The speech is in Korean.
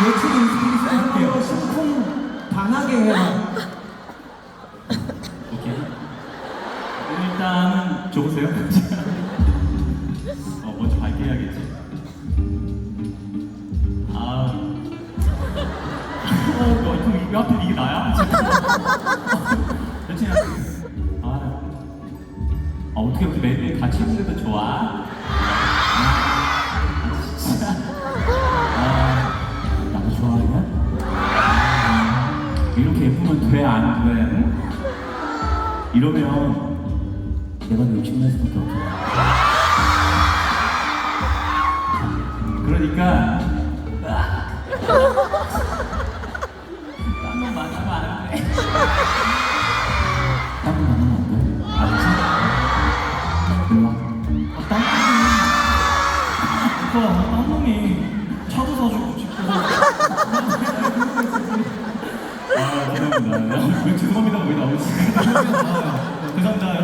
예측 인스피레이션으로 심쿵 당하게 해라. 오케이. 일단은 줘보세요. 어, 먼저 밝게 해야겠지. 아. 어, 너 이거 이거 하필 이게 나야? 괜찮아. 아. 아, 어떻게 이렇게 매일매일 같이 있는데도 좋아? 아, 이렇게 예쁘면 돼, 안 돼? 응? 이러면 내가 너 욕심낼 수밖에 없어. 그러니까 딴놈 만나면 안 돼. 딴놈 만나면 안 돼. 알았지? 일로 와. 아, 딴 놈이 오빠 딴 놈이 차도 사주고 죄송합니다. 죄송합니다. 거의 나오지. 죄송합니다.